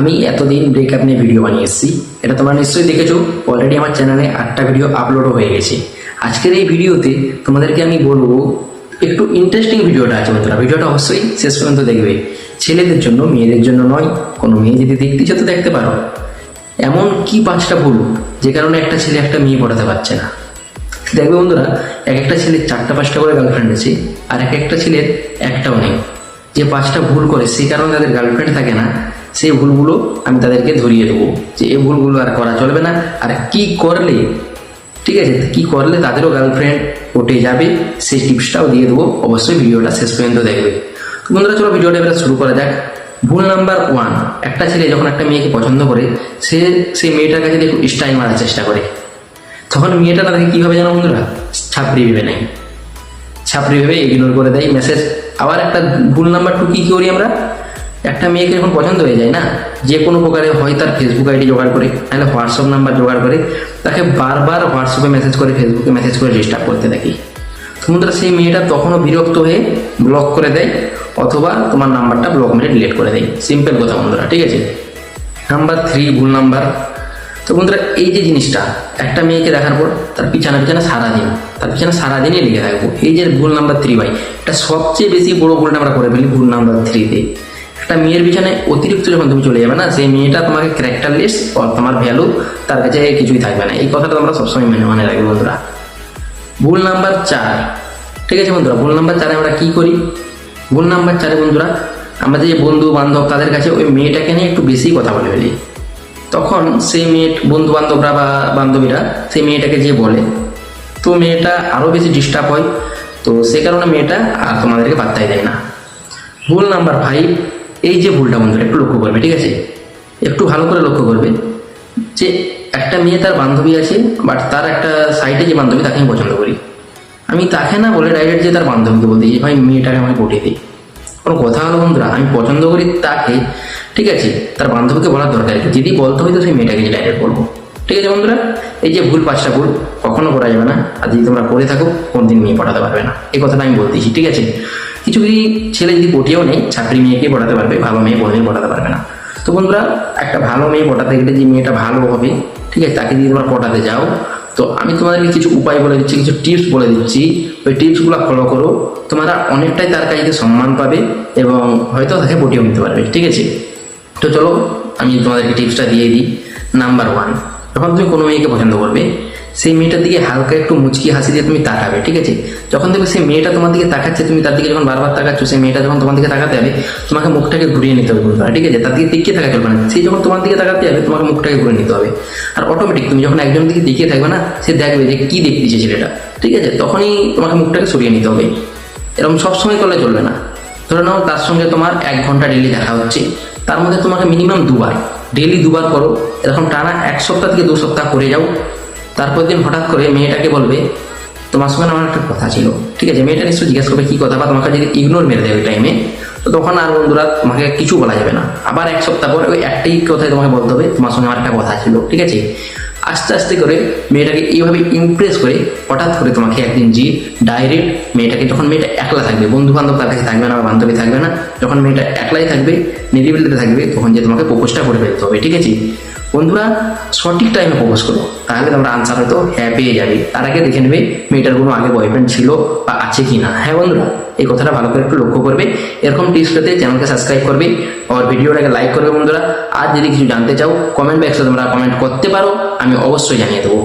আমি এতদিন ব্রেকআপ নিয়ে ভিডিও বানিয়ে এসেছি এটা তোমরা নিশ্চয়ই দেখেছ। অলরেডি আমার চ্যানেলে আটটা ভিডিও আপলোডও হয়ে গেছে। আজকের এই ভিডিওতে তোমাদেরকে আমি বলব, একটু ইন্টারেস্টিং ভিডিওটা আছে বন্ধুরা। ভিডিওটা অবশ্যই শেষ পর্যন্ত দেখবে। ছেলেদের জন্য, মেয়েদের জন্য নয়, কোনো মেয়ে যদি দেখতে চাও তো দেখতে পারো। এমন কি পাঁচটা ভুল, যে কারণে একটা ছেলে একটা মেয়ে পড়াতে পারছে না। দেখবে বন্ধুরা, এক একটা ছেলের চারটা পাঁচটা করে গার্লফ্রেন্ড আছে, আর এক একটা ছেলের একটাও নেই। যে পাঁচটা ভুল করে সেই কারণে তাদের গার্লফ্রেন্ড থাকে না। সেই ভুলগুলো আমি তাদেরকে ধরিয়ে দেবো যে এই ভুলগুলো আর করা চলবে না। আর কি করলে, ঠিক আছে, কি করলে তাদেরও গার্লফ্রেন্ড উঠে যাবে, সেই টিপসটাও দিয়ে দেবো। অবশ্যই ভিডিওটা শেষ পর্যন্ত দেখবে। বন্ধুরা, চলো ভিডিওটা এবার শুরু করা যাক। ভুল নাম্বার ওয়ান একটা ছেলে যখন একটা মেয়েকে পছন্দ করে, সে, সেই মেয়েটার কাছে একটু স্টাইল মারার চেষ্টা করে। তখন মেয়েটা তাদেরকে কীভাবে জানো বন্ধুরা? ছাপড়ি ভেবে নেয়। ছাপড়ি ভেবে ইগনোর করে দেয় মেসেজ আবার একটা ভুল নাম্বার টু কী করি আমরা? একটা মেয়েকে যখন পছন্দ হয়ে যায় না, যে কোনো প্রকারে হয় তার ফেসবুক আইডি জোগাড় করে, নাহলে হোয়াটসঅ্যাপ নাম্বার জোগাড় করে, তাকে বারবার হোয়াটসঅ্যাপে মেসেজ করে ফেসবুকে মেসেজ করে ডিস্টার্ব করতে থাকি তোমরা সেই মেয়েটা তখনও বিরক্ত হয়ে ব্লক করে দেয়, অথবা তোমার নাম্বারটা ব্লক মেরে ডিলিট করে দেয়। সিম্পল কথা বন্ধুরা, ঠিক আছে? নাম্বার থ্রি ভুল নাম্বার তো বন্ধুরা, এই যে জিনিসটা, একটা মেয়েকে দেখার পর তার পিছনে পিছনে সারাদিন, তার পিছনে সারাদিনই লেগে থাকব। এই যে ভুল নাম্বার থ্রি ভাই, এটা সবচেয়ে বেশি বড় ভুলটা আমরা করে ফেলি ভুল নাম্বার থ্রিতে একটা মেয়ের পিছনে অতিরিক্ত যখন তুমি চলে যাবে না, সেই মেয়েটা তোমাকে ক্যারেক্টারলেস তোমার ভ্যালু তার কাছে কিছুই থাকবে না। এই কথাটা তোমরা সবসময় মেনে মানে রাখবে বন্ধুরা। ভুল নাম্বার চার। ঠিক আছে বন্ধুরা, ভুল নাম্বার চারে আমরা কি করি? ভুল নাম্বার চারে বন্ধুরা আমাদের যে বন্ধু বান্ধব তাদের কাছে ওই মেয়েটাকে নিয়ে একটু বেশি কথা বলে ফেলি। তখন সেই মেয়ে বন্ধু বান্ধবরা বা বান্ধবীরা সেই মেয়েটাকে যে বলে, তো মেয়েটা আরও বেশি ডিস্টার্ব হয়, তো সে কারণে মেয়েটা আর তোমাদেরকে পাত্তাই দেয় না। ভুল নাম্বার ফাইভ এই যে ভুলটা বন্ধুরা, একটু লক্ষ্য করবে, ঠিক আছে? একটু ভালো করে লক্ষ্য করবে যে একটা মেয়ে তার বান্ধবী আছে বাট তার একটা সাইডে যে বান্ধবী, তাকে আমি পছন্দ করি। আমি তাকে না বলে ডাইরেক্ট যে তার বান্ধবীকে বলতে যে ভাই, মেয়েটাকে আমাকে পটিয়ে দিই কোনো কথা হলো বন্ধুরা, আমি পছন্দ করি তাকে, ঠিক আছে? তার বান্ধবীকে বলার দরকার কি যদি বলতে হয় তো সেই মেয়েটাকে ডাইরেক্ট বলব। ঠিক আছে বন্ধুরা? এই যে ভুল পাঁচটা ভুল, কখনো করা যাবে না। আর যদি তোমরা করে থাকো, কোনদিন মেয়ে পড়াতে পারবে না। এই কথাটা আমি বলতেছি ঠিক আছে? কিছু কিছু ছেলে যদি পটিয়েও নেই চাকরি মেয়েকে পড়াতে পারবে, ভালো মেয়ে কোনোদিন পড়াতে পারবে না। তো বন্ধুরা, একটা ভালো মেয়ে পটাতে গেলে যে মেয়েটা ভালো হবে, ঠিক আছে, তাকে যদি তোমরা পটাতে যাও, তো আমি তোমাদেরকে কিছু উপায় বলে দিচ্ছি, কিছু টিপস বলে দিচ্ছি। ওই টিপসগুলো ফলো করো, তোমরা অনেকটাই তার কাছে সম্মান পাবে এবং হয়তো তাকে পটিয়েও নিতে পারবে, ঠিক আছে? তো চলো, আমি তোমাদেরকে টিপসটা দিয়ে দিই। নাম্বার ওয়ান যখন তুমি কোনো মেয়েকে পছন্দ করবে সেই মেয়েটার দিকে হালকা একটু মুচকি হাসি দিয়ে তুমি তাকাবে, ঠিক আছে? যখন দেখবে সেই মেয়েটা তোমার দিকে তাকাচ্ছে, তুমি তার দিকে যখন বারবার তাকাচ্ছ, সেই মেয়েটা যখন তোমার দিকে তাকাতে হবে তোমাকে মুখটাকে ঘুরিয়ে নিতে হবে বন্ধুরা ঠিক আছে? তার দিকে দেখিয়ে থাকা চলবে না। সেই যখন তোমার দিকে তাকাতে হবে তোমাকে মুখটাকে ঘুরিয়ে নিতে হবে। আর অটোমেটিক তুমি যখন একজন দিকে দেখিয়ে থাকবে না, সে দেখবে যে কী দেখতেছে ছেলেটা, ঠিক আছে? তখনই তোমাকে মুখটাকে সরিয়ে নিতে হবে। এরকম সবসময় করলে চলবে না। ধরে নাও তার সঙ্গে তোমার এক ঘণ্টা ডেলি দেখা হচ্ছে। তার মধ্যে তোমাকে মিনিমাম দুবার ডেলি দুবার করো। এরকম টানা এক সপ্তাহ থেকে দু সপ্তাহ করে যাও। তারপর দিন হঠাৎ করে মেয়েটাকে বলবে, তোমার সঙ্গে আমার একটা কথা ছিল। ঠিক আছে, মেয়েটা নিশ্চয়ই জিজ্ঞেস করবে, কি কথা? বা তোমাকে যদি ইগনোর মেরে দেবে ওই টাইমে তো তখন আর বন্ধুরা তোমাকে কিছু বলা যাবে না। আবার এক সপ্তাহ পর ওই একটাই কথাই তোমাকে বলতে হবে, তোমার সঙ্গে আমার একটা কথা ছিল। ঠিক আছে? আস্তে আস্তে করে মেয়েটাকে এইভাবে ইমপ্রেস করে হঠাৎ করে তোমাকে একদিন যে ডাইরেক্ট মেয়েটাকে, যখন মেয়েটা একলা থাকবে বন্ধু বান্ধব তার কাছে থাকবে না বা বান্ধবী থাকবে না, যখন মেয়েটা একলাই থাকবে, নিরিবিলিতে থাকবে, তখন যে তোমাকে প্রপোজটা করে ফেলতে হবে। ঠিক আছে? বন্ধুরা, সঠিক টাইমে প্রপোজ করো। তাহলে তোমরা আনসার হয়তো হ্যাঁ পেয়ে যাবে। তার আগে দেখে নেবে, মেয়েটার কোনো আগে বয়ফ্রেন্ড ছিল বা আছে কি না হ্যাঁ বন্ধুরা, এই কথাটা ভালো করে একটু লক্ষ্য করবে। এরকম টিপস পেতে চ্যানেলকে সাবস্ক্রাইব করবে আর ভিডিওটাকে লাইক করবে বন্ধুরা। আর যদি কিছু জানতে চাও কমেন্ট বক্সে তোমরা কমেন্ট করতে পারো, আমি অবশ্যই জানিয়ে দেবো।